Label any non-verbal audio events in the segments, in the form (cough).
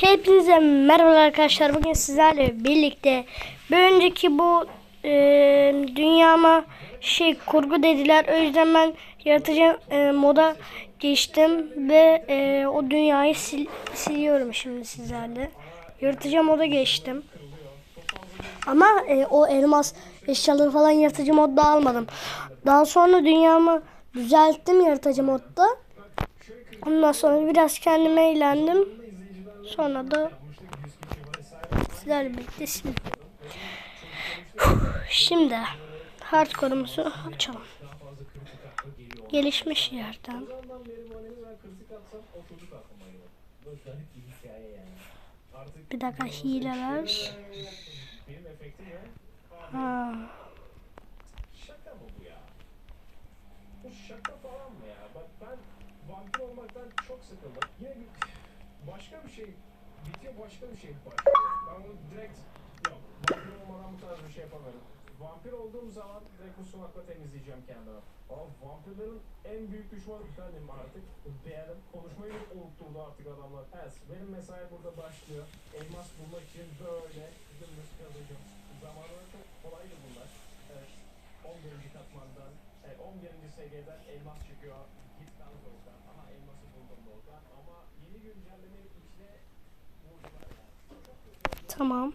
Hepinize merhaba arkadaşlar. Bugün sizlerle birlikte bir önceki bu e, dünyama şey kurgu dediler. O yüzden ben yaratıcı e, moda geçtim ve e, o dünyayı sil, siliyorum şimdi sizlerle. Yaratıcı moda geçtim. Ama e, o elmas eşyaları falan yaratıcı modda almadım. Daha sonra dünyamı düzelttim yaratıcı modda. Ondan sonra biraz kendime eğlendim. Sonra da sizlerle birlikte sildim. Şimdi hardcore'umuzu açalım. Gelişmiş yerden. Bir dakika hileler. Ha. Şaka falan mı ya? Bak ben vampir olmaktan çok sıkıldım. Yine bir başka bir şey bitiyor başka bir şey başlıyor. Ben bunu direkt yok. Vampir olmadan bu tarz bir şey yapamıyorum. Vampir olduğum zaman direkt kusmakla temizleyeceğim kendimi. Ama vampirlerin en büyük düşmanı benim artık. Beğendim. Konuşmayı da unutturdu artık adamlar. Evet benim mesai burada başlıyor. Elmas bulmak için böyle dümdüz kazacağım. Zamanında çok kolaydı bunlar. Evet. 11. katmandan, e, 11. seviyeden elmas çıkıyor. Git Doğukan. Ama elması Tamam.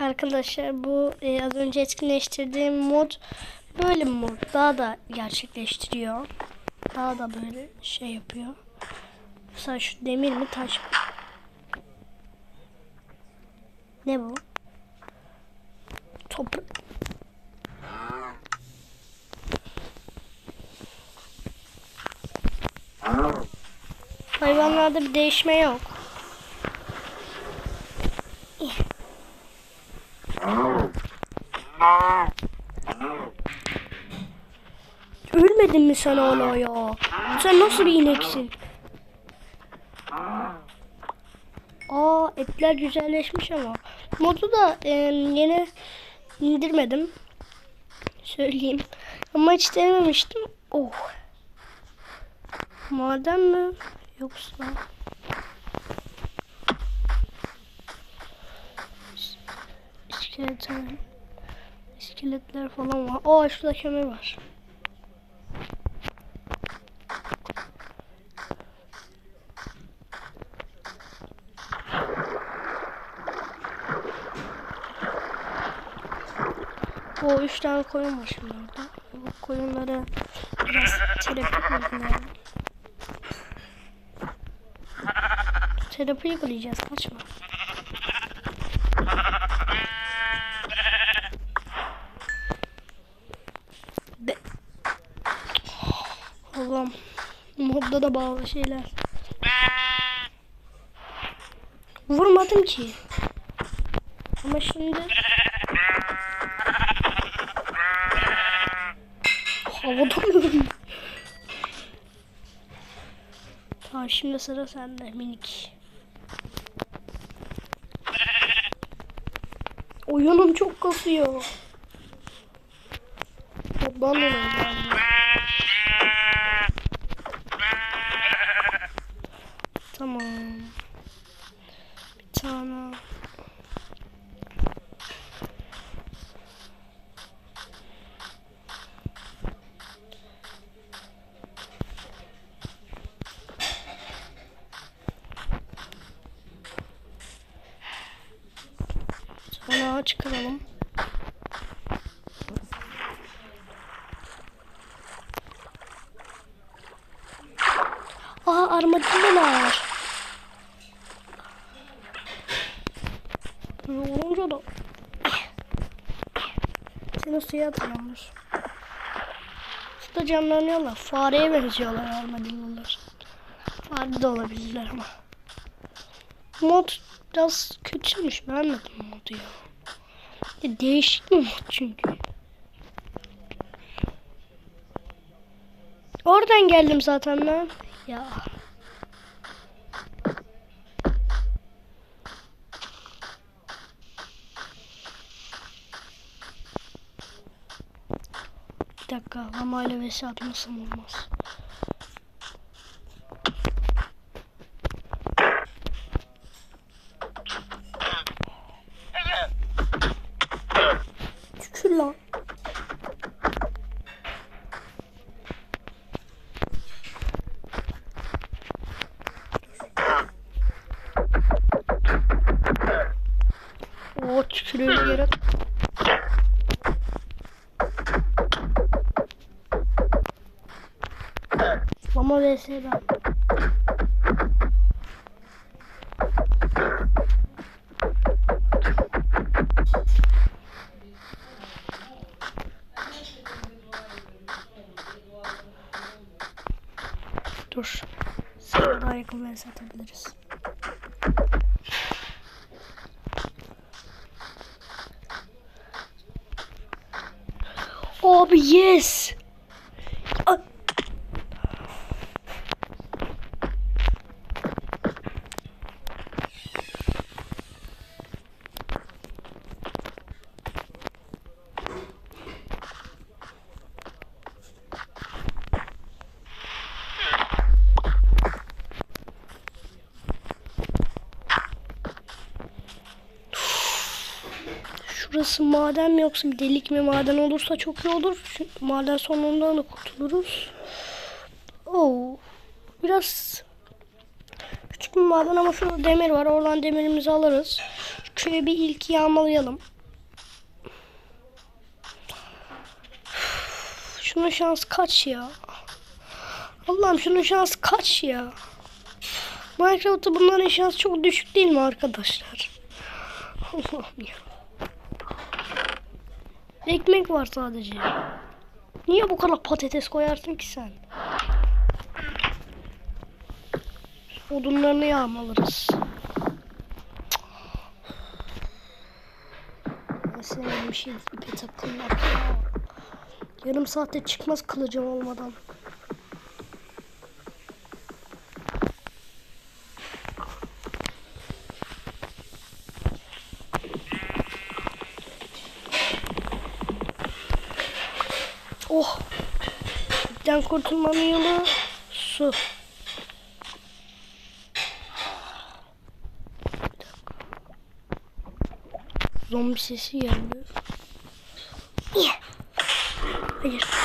Arkadaşlar bu e, az önce etkinleştirdiğim mod böyle bir mod. Daha da gerçekleştiriyor. Daha da böyle şey yapıyor. Mesela şu demir mi taş mı? Ne bu? Toprak. Hayvanlarda bir değişme yok. Ölmedin mi sen hala ya? Sen nasıl bir ineksin? Aa etler güzelleşmiş ama. Modu da e, yeni indirmedim. Söyleyeyim. Ama hiç denememiştim. Oh. Maden mi? Yoksa... İskeletler, iskeletler falan var. Aa şurada kömür var. O üç tane koyun var şimdi orada. Bu koyunları biraz terapi uygulayalım. Terapi uygulayacağız. Kaçma. Be Allah'ım. Modda da bağlı şeyler. Vurmadım ki. Ama şimdi havada mı? Tamam şimdi sıra sende minik. Oyunum çok kasıyor. Ondan dolayı galiba. Tamam. Bir tane. Sonra çıkaralım. Aa armadillolar. Ne olunca da seni suya atılanlar. Suda canlanıyorlar. Fareye benziyorlar armadillolar. Fare de olabilirler ama. Mod biraz kötüymüş. Beğenmedim modu ya. Ya değişik mod çünkü. Oradan geldim zaten ben. Ya. Bir dakika. Lamayla vs atmasam olmaz. Şuraya bir yere. Mama vs ben. Oh, Orb, yes! Şurası maden mi yoksa bir delik mi maden olursa çok iyi olur. Çünkü maden sonundan da kurtuluruz. Oo. Biraz küçük bir maden ama şurada demir var. Oradan demirimizi alırız. Köyü bir ilk yağmalayalım. Şunun şansı kaç ya? Allah'ım şunun şansı kaç ya? Minecraft'ta bunların şansı çok düşük değil mi arkadaşlar? (laughs) Allah'ım ya. Ekmek var sadece. Niye bu kadar patates koyarsın ki sen? Odunlarını yağmalarız. Mesela bir şey ipe takılmak ya. Yarım saatte çıkmaz kılıcım olmadan. Oh. İpten kurtulmanın yolu su. Zombi sesi geldi. Hayır.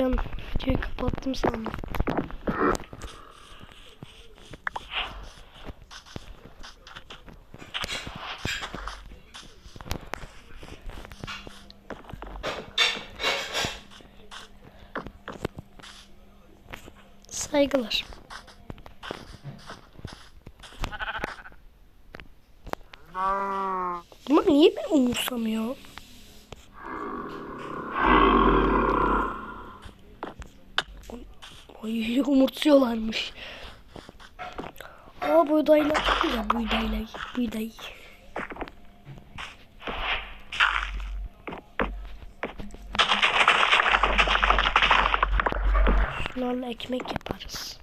Bir an videoyu kapattım sandım. Saygılar. Bunlar niye beni umursamıyor? Ay umursuyorlarmış. Aa buğdaylar çok güzel buğdaylar. Buğday. Şunlarla ekmek yaparız.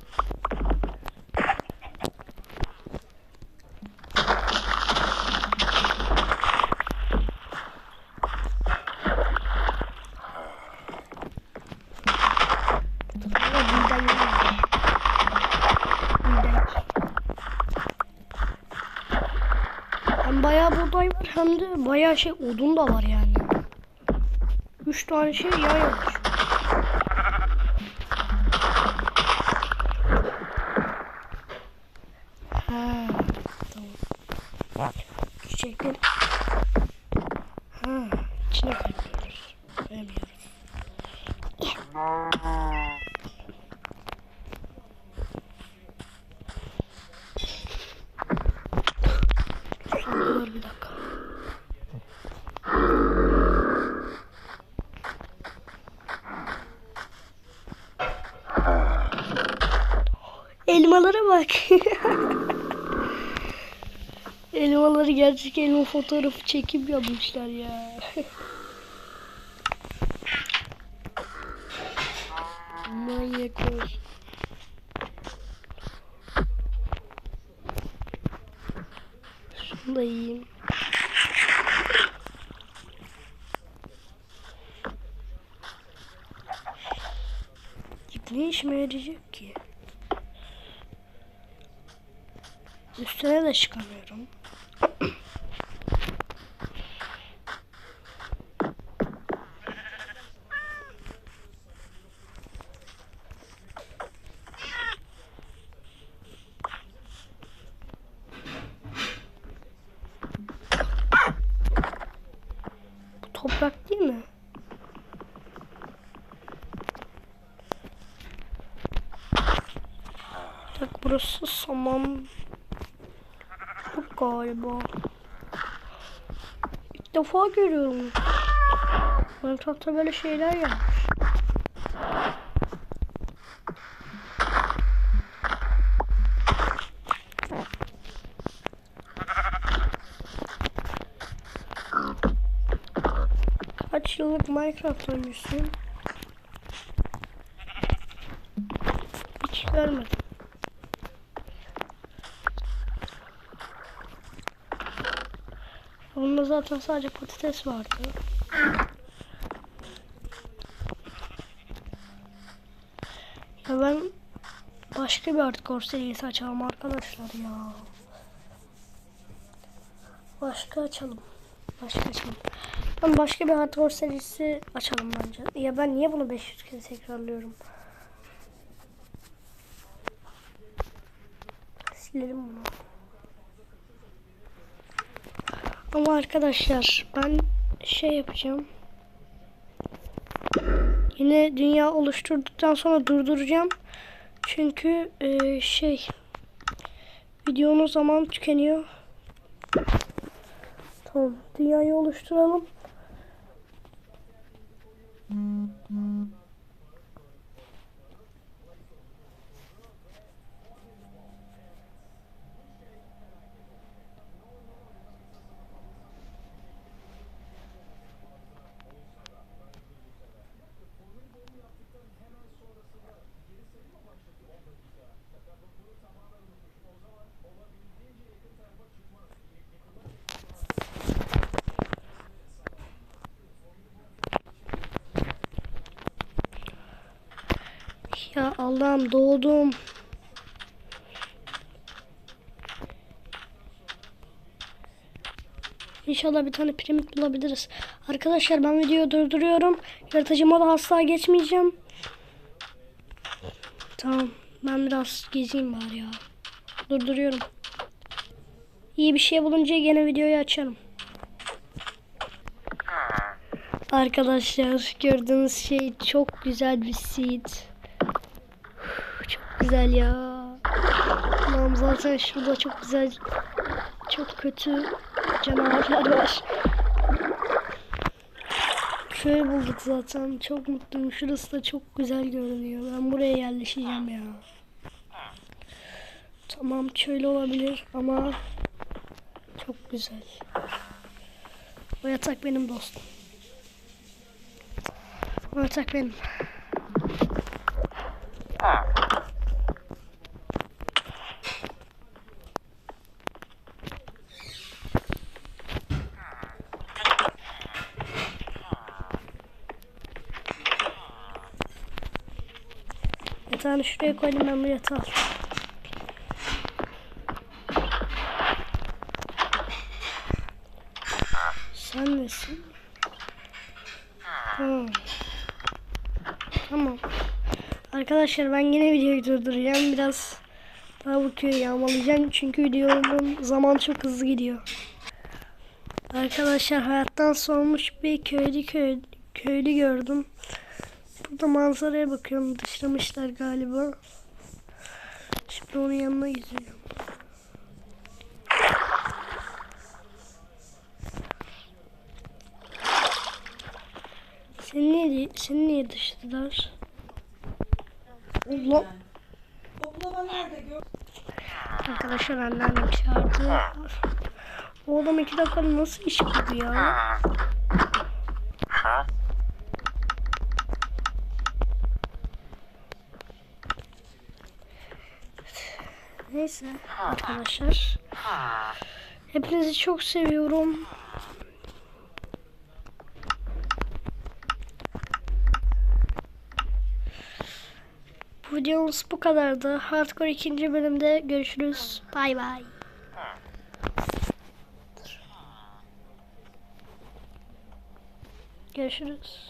Ama buğday var. Buğday. Hem bayağı buğday var hem de bayağı şey odun da var yani. Üç tane şey yan yana. Ha, tamam. Çiçekler. Ha, içine koyuyoruz. Koyamıyoruz. Dur bir dakika. Elmalara bak. (laughs) Elmaları gerçek elma fotoğrafı çekip yapmışlar ya. (laughs) Manyaklar. Şunu da yiyeyim. Ne işime yarayacak ki? Üstüne de çıkamıyorum. Bu toprak değil mi? Bak burası saman. Galiba. İlk defa görüyorum. Minecraft'ta böyle şeyler yapmış. Kaç yıllık Minecraft oynuyorsun? Hiç görmedim. Zaten sadece patates vardı. Ya ben başka bir hardcore serisi açalım arkadaşlar ya. Başka açalım. Başka açalım. Ben başka bir hardcore serisi açalım bence. Ya ben niye bunu 500 kez tekrarlıyorum? Silelim bunu. Ama arkadaşlar ben şey yapacağım. Yine dünya oluşturduktan sonra durduracağım. Çünkü e, şey videonun zaman tükeniyor. Tamam dünyayı oluşturalım. Ya Allah'ım doğdum. İnşallah bir tane piramit bulabiliriz. Arkadaşlar ben videoyu durduruyorum. Yaratıcı moda asla geçmeyeceğim. Tamam. Ben biraz gezeyim bari ya. Durduruyorum. İyi bir şey bulunca yine videoyu açarım. Arkadaşlar gördüğünüz şey çok güzel bir seed. Güzel ya. Tamam zaten şurada çok güzel çok kötü canavarlar var. Köy bulduk zaten. Çok mutluyum. Şurası da çok güzel görünüyor. Ben buraya yerleşeceğim ya. Tamam şöyle olabilir ama çok güzel. O yatak benim dostum. O yatak benim. Yatağını şuraya koydum ben bu yatağı. Sen nesin? Tamam. Tamam. Arkadaşlar ben yine videoyu durduracağım. Biraz daha bu köyü yağmalayacağım. Çünkü videomun zaman çok hızlı gidiyor. Arkadaşlar hayattan soğumuş bir köylü köy, köylü gördüm. Burada manzaraya bakıyorum. Dışlamışlar galiba. Şimdi onun yanına gidiyorum. Seni niye, seni niye dışladılar? Allah. Okulama nerede gör? Arkadaşlar anneannem çağırdı. O adam iki dakika nasıl iş kurdu ya? Neyse arkadaşlar. Hepinizi çok seviyorum. Bu videomuz bu kadardı. Hardcore ikinci bölümde görüşürüz. Bay bay. Görüşürüz.